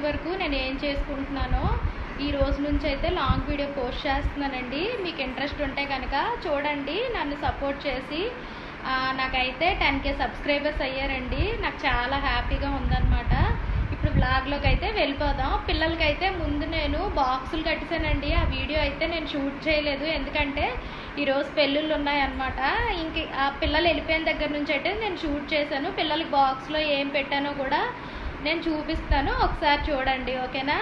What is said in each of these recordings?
ఇప్పటి వరకు నేను ఏం చేసుకుంటున్నానో ఈ రోజు నుంచి అయితే లాంగ్ వీడియో పోస్ట్ చేస్తున్నానండి. మీకు ఇంట్రెస్ట్ ఉంటే కనుక చూడండి నన్ను సపోర్ట్ చేసి. నాకైతే టెన్ కే సబ్స్క్రైబర్స్ అయ్యారండి. నాకు చాలా హ్యాపీగా ఉందన్నమాట. ఇప్పుడు బ్లాగ్లోకి అయితే వెళ్ళిపోదాం. పిల్లలకైతే ముందు నేను బాక్సులు కట్టేసానండి ఆ వీడియో అయితే నేను షూట్ చేయలేదు. ఎందుకంటే ఈరోజు పెళ్ళిళ్ళు ఉన్నాయన్నమాట. ఇంక ఆ పిల్లలు వెళ్ళిపోయిన దగ్గర నుంచి అయితే నేను షూట్ చేశాను. పిల్లలకి బాక్స్లో ఏం పెట్టానో కూడా నేను చూపిస్తాను ఒకసారి చూడండి ఓకేనా?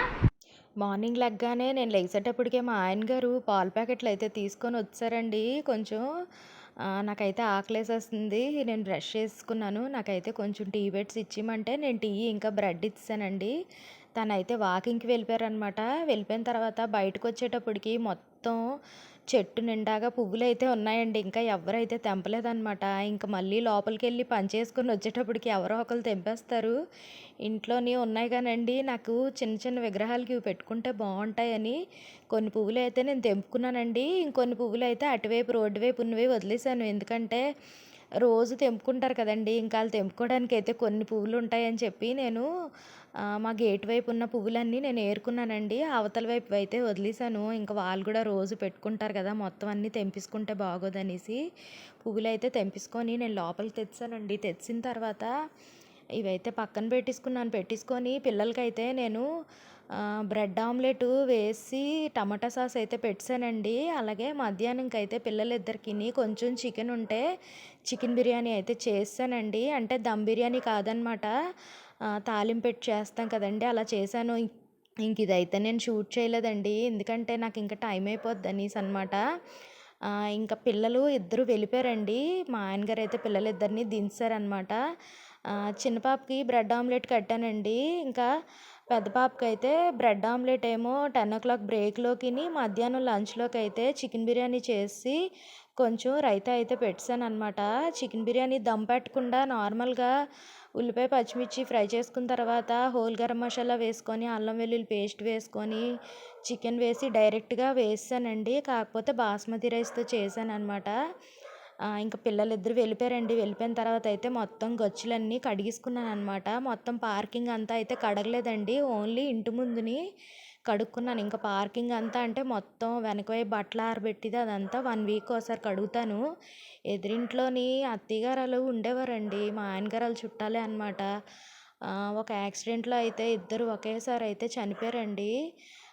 మార్నింగ్ లెగ్గానే నేను లెగిసేటప్పటికే మా ఆయన గారు పాల ప్యాకెట్లు అయితే తీసుకొని వచ్చారండి. కొంచెం నాకైతే ఆకలేసేస్తుంది నేను బ్రష్ చేసుకున్నాను. నాకైతే కొంచెం టీ బెడ్స్ ఇచ్చిమంటే నేను టీ ఇంకా బ్రెడ్ ఇచ్చానండి. తనైతే వాకింగ్కి వెళ్ళిపోయారనమాట వెళ్ళిపోయిన తర్వాత బయటకు వచ్చేటప్పటికి మొత్తం చెట్టు నిండాగా పువ్వులు అయితే ఉన్నాయండి. ఇంకా ఎవరైతే తెంపలేదన్నమాట. ఇంకా మళ్ళీ లోపలికి వెళ్ళి పని చేసుకొని వచ్చేటప్పటికి ఎవరో ఒకరు తెంపేస్తారు. ఇంట్లోని ఉన్నాయి కానండి. నాకు చిన్న చిన్న విగ్రహాలకి ఇవి పెట్టుకుంటే బాగుంటాయని కొన్ని పువ్వులు అయితే నేను తెంపుకున్నానండి. ఇంకొన్ని పువ్వులు అయితే అటువైపు రోడ్డు వైపు ఉన్నవి వదిలేశాను. ఎందుకంటే రోజు తెంపుకుంటారు కదండి. ఇంకా వాళ్ళు తెంపుకోవడానికి అయితే కొన్ని పువ్వులు ఉంటాయని చెప్పి నేను మా గేట్ వైపు ఉన్న పువ్వులన్నీ నేను ఏరుకున్నానండి. అవతల వైపు అయితే వదిలేశాను. ఇంకా వాళ్ళు కూడా రోజు పెట్టుకుంటారు కదా మొత్తం అన్నీ తెంపించుకుంటే బాగోదనేసి పువ్వులు అయితే తెంపించుకొని నేను లోపలికి తెచ్చానండి. తెచ్చిన తర్వాత ఇవైతే పక్కన పెట్టేసుకున్నాను. పెట్టేసుకొని పిల్లలకైతే నేను బ్రెడ్ ఆమ్లెట్ వేసి టమాటా సాస్ అయితే పెట్టానండి. అలాగే మధ్యాహ్నంకి అయితే పిల్లలిద్దరికిని కొంచెం చికెన్ ఉంటే చికెన్ బిర్యానీ అయితే చేశానండి అంటే దమ్ బిర్యానీ కాదనమాట. తాలింపు పెట్టి చేస్తాం కదండి అలా చేశాను. ఇంక ఇదైతే నేను షూట్ చేయలేదండి. ఎందుకంటే నాకు ఇంకా టైం అయిపోద్ది అనేసి అనమాట ఇంకా పిల్లలు ఇద్దరు వెళ్ళిపోయారండి. మా ఆయన గారు అయితే పిల్లలిద్దరిని దించారనమాట చిన్న పాపకి బ్రెడ్ ఆమ్లెట్ కట్టానండి. ఇంకా పెద్ద పాపకి అయితే బ్రెడ్ ఆమ్లెట్ ఏమో టెన్ ఓ క్లాక్ బ్రేక్లోకి మధ్యాహ్నం లంచ్లోకి అయితే చికెన్ బిర్యానీ చేసి కొంచెం రైతా అయితే పెట్టాను అనమాట చికెన్ బిర్యానీ దమ్ పెట్టకుండా నార్మల్గా ఉల్లిపాయ పచ్చిమిర్చి ఫ్రై చేసుకున్న తర్వాత హోల్ గరం మసాలా వేసుకొని అల్లం వెల్లుల్లి పేస్ట్ వేసుకొని చికెన్ వేసి డైరెక్ట్గా వేసానండి. కాకపోతే బాస్మతి రైస్తో చేశాను అనమాట ఇంకా పిల్లలు ఇద్దరు వెళ్ళిపోయారండి. వెళ్ళిపోయిన తర్వాత అయితే మొత్తం గచ్చులన్నీ కడిగేసుకున్నాను అనమాట మొత్తం పార్కింగ్ అంతా అయితే కడగలేదండి. ఓన్లీ ఇంటి ముందుని కడుక్కున్నాను. ఇంకా పార్కింగ్ అంతా అంటే మొత్తం వెనక బట్టలు ఆరబెట్టిది అదంతా వన్ వీక్ ఒకసారి కడుగుతాను. ఎదురింట్లోని అత్తయ్య వాళ్ళు ఉండేవారండి. మా ఆయన గారు వాళ్ళు చుట్టాలే అనమాట ఒక యాక్సిడెంట్లో అయితే ఇద్దరు ఒకేసారి అయితే చనిపోయారండి.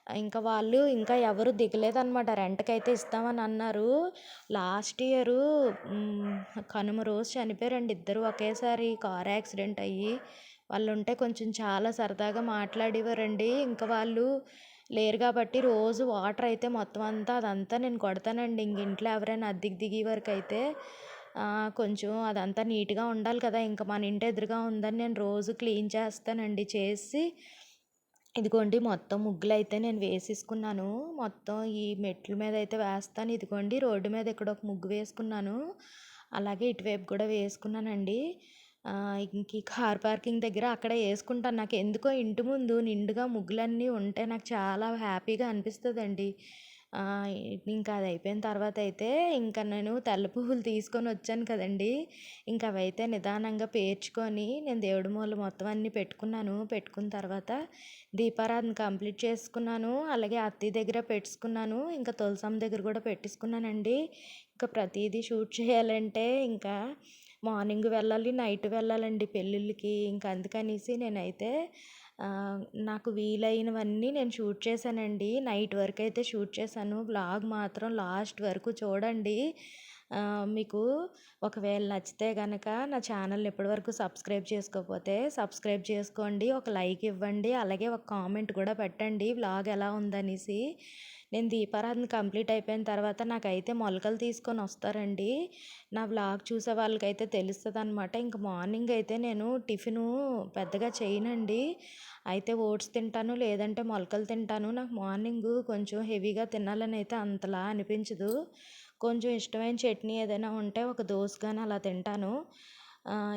ఇంకా వాళ్ళు ఇంకా ఎవరు దిగలేదన్నమాట. రెంట్కి అయితే ఇస్తామని అన్నారు. లాస్ట్ ఇయర్ కనుమ రోజు చనిపోయారండి ఇద్దరు. ఒకేసారి కార్ యాక్సిడెంట్ అయ్యి వాళ్ళు ఉంటే కొంచెం చాలా సరదాగా మాట్లాడేవారండి. ఇంకా వాళ్ళు లేరు కాబట్టి రోజు వాటర్ అయితే మొత్తం అంతా అదంతా నేను కొడతానండి. ఇంక ఇంట్లో ఎవరైనా అద్దెకి దిగే వరకు అయితే కొంచెం అదంతా నీట్గా ఉండాలి కదా. ఇంకా మన ఇంటి ఎదురుగా ఉందని నేను రోజు క్లీన్ చేస్తానండి. చేసి ఇదిగోండి మొత్తం ముగ్గులు అయితే నేను వేసేసుకున్నాను. మొత్తం ఈ మెట్ల మీద అయితే వేస్తాను. ఇదిగోండి రోడ్డు మీద ఇక్కడ ఒక ముగ్గు వేసుకున్నాను. అలాగే ఇటువైపు కూడా వేసుకున్నానండి. ఇంక కార్ పార్కింగ్ దగ్గర అక్కడ వేసుకుంటాను. నాకు ఎందుకో ఇంటి ముందు నిండుగా ముగ్గులన్నీ ఉంటే నాకు చాలా హ్యాపీగా అనిపిస్తుందండి. ఇంకా అది అయిపోయిన తర్వాత అయితే ఇంకా నేను తెల్ల పువ్వులు తీసుకొని వచ్చాను కదండి. ఇంకా అవైతే నిదానంగా పేర్చుకొని నేను దేవుడి మూల మొత్తం అన్నీ పెట్టుకున్నాను. పెట్టుకున్న తర్వాత దీపారాధన కంప్లీట్ చేసుకున్నాను. అలాగే అత్తయ్య దగ్గర పెట్టుకున్నాను. ఇంకా తులసమ్మ దగ్గర కూడా పెట్టేసుకున్నానండి. ఇంకా ప్రతిదీ షూట్ చేయాలంటే ఇంకా మార్నింగ్ వెళ్ళాలి నైట్ వెళ్ళాలండి పెళ్ళిళ్ళకి. ఇంకా అందుకనేసి నేనైతే నాకు వీలైనవన్నీ నేను షూట్ చేశానండి. నైట్ వరకు అయితే షూట్ చేశాను. బ్లాగ్ మాత్రం లాస్ట్ వరకు చూడండి. మీకు ఒకవేళ నచ్చితే కనుక నా ఛానల్ ఇప్పటివరకు సబ్స్క్రైబ్ చేసుకోకపోతే సబ్స్క్రైబ్ చేసుకోండి. ఒక లైక్ ఇవ్వండి. అలాగే ఒక కామెంట్ కూడా పెట్టండి. వ్లాగ్ ఎలా ఉందనేసి. నేను దీపారాధన కంప్లీట్ అయిపోయిన తర్వాత నాకైతే మొలకలు తీసుకొని వస్తారండి. నా వ్లాగ్ చూసే వాళ్ళకైతే తెలుస్తుంది అనమాట ఇంక మార్నింగ్ అయితే నేను టిఫిను పెద్దగా చేయనండి. అయితే ఓట్స్ తింటాను లేదంటే మొలకలు తింటాను. నాకు మార్నింగ్ కొంచెం హెవీగా తినాలని అయితే అంతలా అనిపించదు. కొంచెం ఇష్టమైన చట్నీ ఏదైనా ఉంటే ఒక దోశ కానీ అలా తింటాను.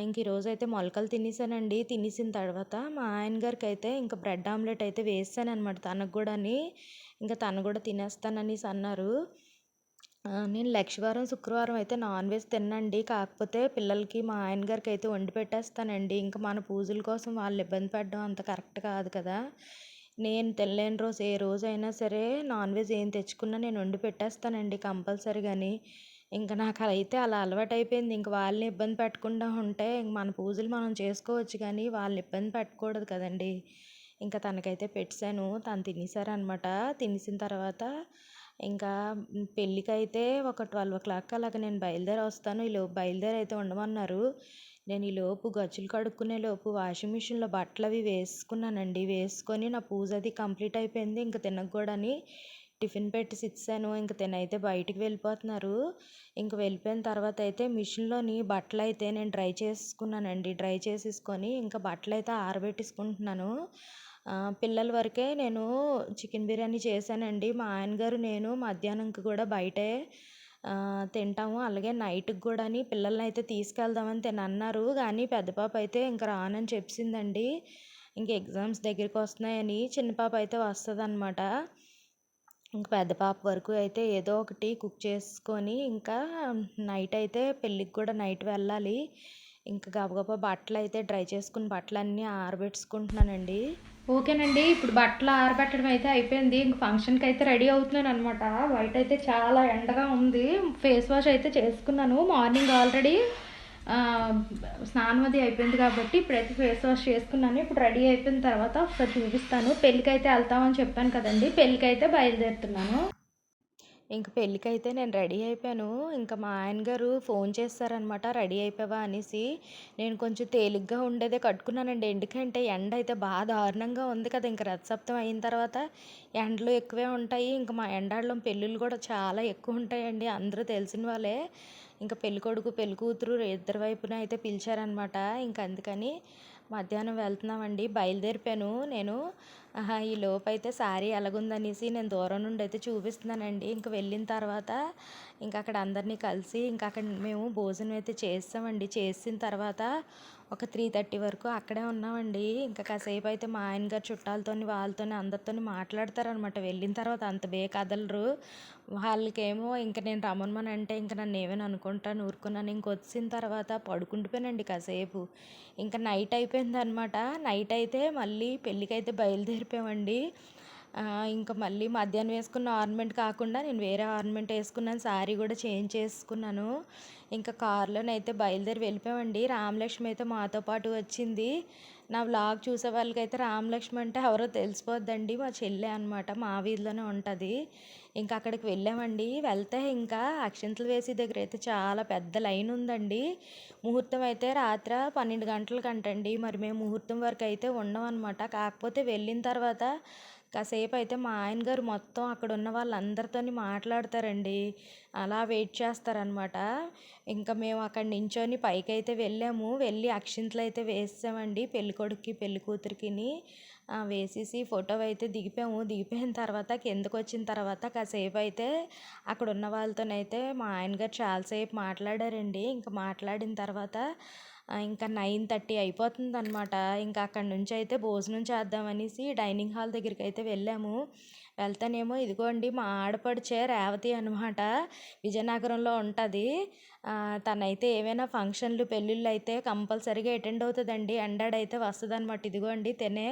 ఇంక ఈరోజు అయితే మొలకలు తినేసానండి. తినేసిన తర్వాత మా ఆయన గారికి అయితే ఇంకా బ్రెడ్ ఆమ్లెట్ అయితే వేసాను అనమాట తనకు కూడాని. ఇంకా తను కూడా తినేస్తాననేసి అన్నారు నేను లక్షవారం, శుక్రవారం అయితే నాన్ వెజ్ తినండి కాకపోతే పిల్లలకి, మా ఆయన గారికి అయితే వండి పెట్టేస్తానండి. ఇంక మన పూజల కోసం వాళ్ళు ఇబ్బంది పెట్టడం అంత కరెక్ట్ కాదు కదా! నేను తినలేని రోజు ఏ రోజు అయినా సరే నాన్ వెజ్ ఏం తెచ్చుకున్నా నేను వండి పెట్టేస్తానండి కంపల్సరీగాని. అలా అయితే అలా అలవాటైపోయింది. ఇంక వాళ్ళని ఇబ్బంది పెట్టకుండా ఉంటే ఇంక మన పూజలు మనం చేసుకోవచ్చు కానీ వాళ్ళని ఇబ్బంది పెట్టకూడదు కదండీ! ఇంకా తనకైతే పెట్టాను తను తినేసారనమాట. తినేసిన తర్వాత ఇంకా పెళ్ళికైతే ఒక 12:00 అలాగా నేను బయలుదేరి వస్తాను. ఈలోపు బయలుదేరి అయితే ఉండమన్నారు. నేను ఈలోపు గచ్చులు కడుక్కునేలోపు వాషింగ్ మిషన్‌లో బట్టలు అవి వేసుకున్నానండి. వేసుకొని నా పూజ అది కంప్లీట్ అయిపోయింది. ఇంక తినకూడని టిఫిన్ పెట్టేసి ఇచ్చాను ఇంక తినైతే బయటికి వెళ్ళిపోతున్నారు. ఇంక వెళ్ళిపోయిన తర్వాత అయితే మిషన్‌లోని బట్టలు అయితే నేను డ్రై చేసుకున్నానండి. డ్రై చేసేసుకొని ఇంకా బట్టలు అయితే ఆరబెట్టేసుకుంటున్నాను. పిల్లల వరకే నేను చికెన్ బిర్యానీ చేశానండి. మా ఆయన గారు, నేను మధ్యాహ్నంకి కూడా బయటే తింటాము. అలాగే నైట్‌కి కూడా పిల్లల్ని అయితే తీసుకెళ్దామని తినన్నారు. కానీ పెద్ద పాప అయితే ఇంక రానని చెప్పిందండి ఇంక ఎగ్జామ్స్ దగ్గరికి వస్తున్నాయని చిన్న పాప అయితే వస్తుంది అనమాట ఇంక పెద్ద పాప వరకు అయితే ఏదో ఒకటి కుక్ చేసుకొని ఇంకా నైట్ అయితే పెళ్ళికి కూడా నైట్ వెళ్ళాలి. ఇంకా గబగబా అయితే డ్రై చేసుకుని బట్టలన్నీ ఆరబెట్టుకుంటున్నానండి ఓకేనండి. ఇప్పుడు బట్టలు ఆరబెట్టడం అయితే అయిపోయింది. ఇంక ఫంక్షన్‌కి అయితే రెడీ అవుతున్నాను అనమాట బయట అయితే చాలా ఎండగా ఉంది. ఫేస్ వాష్ అయితే చేసుకున్నాను. మార్నింగ్ ఆల్రెడీ స్నానం అది అయిపోయింది కాబట్టి ఇప్పుడైతే ఫేస్ వాష్ చేసుకున్నాను. ఇప్పుడు రెడీ అయిపోయిన తర్వాత ఒకసారి చూపిస్తాను. పెళ్ళికైతే వెళ్తామని చెప్పాను కదండీ! పెళ్ళికైతే బయలుదేరుతున్నాను. ఇంక పెళ్ళికైతే నేను రెడీ అయిపోయాను. ఇంకా మా ఆయన గారు ఫోన్ చేస్తారనమాట రెడీ అయిపోయావా అనేసి. నేను కొంచెం తేలిగ్గా ఉండేదే కట్టుకున్నానండి. ఎందుకంటే ఎండ అయితే బాగా దారుణంగా ఉంది కదా! ఇంక రథసప్తం అయిన తర్వాత ఎండలు ఎక్కువే ఉంటాయి. ఇంకా మా ఎండాళ్ళం పెళ్ళిళ్ళు కూడా చాలా ఎక్కువ ఉంటాయండి. అందరూ తెలిసిన వాళ్ళే. ఇంక పెళ్ళికొడుకు, పెళ్ళికూతురు ఇద్దరు వైపున అయితే పిలిచారనమాట. ఇంక అందుకని మధ్యాహ్నం వెళ్తున్నామండి. బయలుదేరిపోయాను నేను. ఈ లోపైతే శారీ ఎలాగుందనేసి నేను దూరం నుండి అయితే చూపిస్తున్నానండి. ఇంక వెళ్ళిన తర్వాత ఇంక అక్కడ అందరినీ కలిసి ఇంక అక్కడ మేము భోజనం అయితే చేస్తామండి చేసిన తర్వాత ఒక 3:30 వరకు అక్కడే ఉన్నామండి. ఇంకా కాసేపు అయితే మా ఆయన గారు చుట్టాలతోని, వాళ్ళతోని అందరితోని మాట్లాడతారనమాట. వెళ్ళిన తర్వాత అంత బే కదలరు. వాళ్ళకేమో ఇంక నేను రమ్మనమనంటే ఇంక నన్నేమైనా అనుకుంటాను ఊరుకున్నాను. ఇంకొచ్చిన తర్వాత పడుకుంటుపోయానండి కాసేపు. ఇంకా నైట్ అయిపోయిందనమాట. నైట్ అయితే మళ్ళీ పెళ్ళికైతే బయలుదేరి ఆహ్, ఇంకా మళ్ళీ మధ్యాహ్నం వేసుకున్న ఆర్నమెంట్ కాకుండా నేను వేరే ఆర్నమెంట్ వేసుకున్నాను శారీ కూడా చేంజ్ చేసుకున్నాను. ఇంకా కార్లోనైతే బయలుదేరి వెళ్ళిపోయామండి. రామలక్ష్మి అయితే మాతో పాటు వచ్చింది. నా వ్లాగ్ చూసే వాళ్ళకైతే రామలక్ష్మి అంటే ఎవరో తెలిసిపోద్దండి. మా చెల్లె అనమాట. మా వీధిలోనే ఉంటుంది ఇంకా అక్కడికి వెళ్ళామండి. వెళ్తే ఇంకా అక్షింతలు వేసే దగ్గర అయితే చాలా పెద్ద లైన్ ఉందండి. ముహూర్తం అయితే రాత్ర 12 గంటలకంటండి. మరి మేము ముహూర్తం వరకు అయితే ఉండమనమాట. కాకపోతే వెళ్ళిన తర్వాత కాసేపు అయితే మా ఆయన గారు మొత్తం అక్కడ ఉన్న వాళ్ళందరితో మాట్లాడతారండి. అలా వెయిట్ చేస్తారనమాట. ఇంకా మేము అక్కడ నించొని పైకైతే వెళ్ళాము. వెళ్ళి అక్షింతలు అయితే వేసామండి పెళ్ళికొడుకుకి, పెళ్ళికూతురికిని. కూతురికిని వేసేసి ఫోటో అయితే దిగిపోయాము. దిగిపోయిన తర్వాత కిందకొచ్చిన తర్వాత కాసేపు అయితే అక్కడ ఉన్న వాళ్ళతోనైతే మా ఆయన గారు చాలాసేపు మాట్లాడారండి. ఇంకా మాట్లాడిన తర్వాత ఇంకా నైన్ థర్టీ అయిపోతుంది అనమాట ఇంకా అక్కడి నుంచి అయితే భోజనం చేద్దామనేసి డైనింగ్ హాల్ దగ్గరికి అయితే వెళ్ళాము. వెళ్తానేమో ఇదిగోండి మా ఆడపడిచే రేవతి అనమాట. విజయనగరంలో ఉంటుంది తనైతే ఏవైనా ఫంక్షన్‌లు, పెళ్ళిళ్ళు అయితే కంపల్సరీగా అటెండ్ అవుతుందండి ఎండర్డ్ అయితే వస్తుంది అనమాట ఇదిగోండి తినే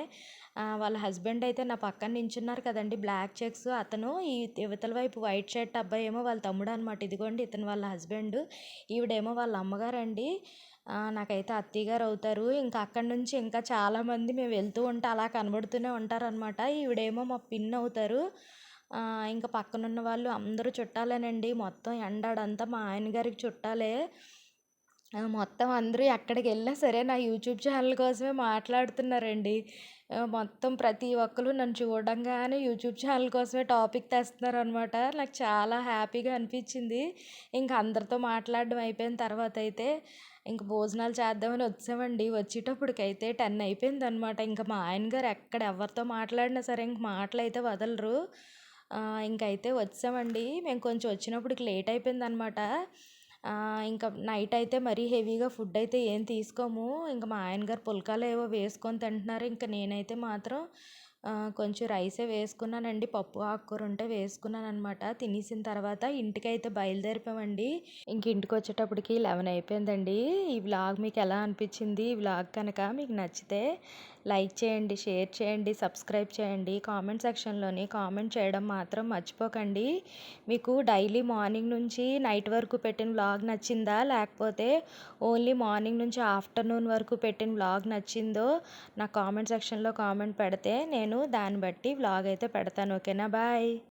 వాళ్ళ హస్బెండ్ అయితే నా పక్కన నించున్నారు కదండి బ్లాక్ చెక్స్ అతను ఈ ఇవతల వైపు వైట్ షర్ట్ అబ్బాయి ఏమో వాళ్ళ తమ్ముడనమాట. ఇదిగోండి ఇతను వాళ్ళ హస్బెండ్. ఈవిడేమో వాళ్ళ అమ్మగారండి. నాకైతే అత్తయ్య గారు అవుతారు. ఇంకా అక్కడి నుంచి ఇంకా చాలామంది మేము వెళ్తూ ఉంటే అలా కనబడుతూనే ఉంటారనమాట. ఈవిడేమో మా పిన్ అవుతారు. ఇంకా పక్కనున్న వాళ్ళు అందరూ చుట్టాలేనండి. మొత్తం ఎండాడంతా మా ఆయన గారికి చుట్టాలే. మొత్తం అందరూ ఎక్కడికెళ్ళినా సరే నా యూట్యూబ్ ఛానల్ కోసమే మాట్లాడుతున్నారండి. మొత్తం ప్రతి ఒక్కరు నన్ను చూడంగానే యూట్యూబ్ ఛానల్ కోసమే టాపిక్ తెస్తున్నారనమాట. నాకు చాలా హ్యాపీగా అనిపించింది. ఇంక అందరితో మాట్లాడడం అయిపోయిన తర్వాత అయితే ఇంక భోజనాలు చేద్దామని వచ్చామండి. వచ్చేటప్పటికైతే టెన్ అయిపోయింది అనమాట ఇంకా మా ఆయన గారు ఎక్కడ ఎవరితో మాట్లాడినా సరే ఇంక అయితే వదలరు. ఇంకైతే వచ్చామండి. మేము కొంచెం వచ్చినప్పటికి లేట్ అయిపోయింది అనమాట ఇంకా నైట్ అయితే మరీ హెవీగా ఫుడ్ అయితే ఏం తీసుకోము. ఇంక మా ఆయన గారు పుల్కాలు ఏవో వేసుకొని తింటున్నారు. ఇంకా నేనైతే మాత్రం కొంచెం రైసే వేసుకున్నానండి. పప్పు ఆకుకూర ఉంటే వేసుకున్నాను అనమాట తినేసిన తర్వాత ఇంటికి అయితే బయలుదేరిపోయామండి. ఇంక ఇంటికి వచ్చేటప్పటికి లెవెన్ అయిపోయిందండి. ఈ వ్లాగ్ మీకు ఎలా అనిపించింది? ఈ వ్లాగ్ కనుక మీకు నచ్చితే లైక్ చేయండి షేర్ చేయండి సబ్స్క్రైబ్ చేయండి. కామెంట్ సెక్షన్లోని కామెంట్ చేయడం మాత్రం మర్చిపోకండి. మీకు డైలీ మార్నింగ్ నుంచి నైట్ వరకు పెట్టిన వ్లాగ్ నచ్చిందా? లేకపోతే ఓన్లీ మార్నింగ్ నుంచి ఆఫ్టర్నూన్ వరకు పెట్టిన వ్లాగ్ నచ్చిందో? నా కామెంట్ సెక్షన్లో కామెంట్ పెడితే నేను దాన్ని బట్టి వ్లాగ్ అయితే పెడతాను. ఓకేనా? బాయ్.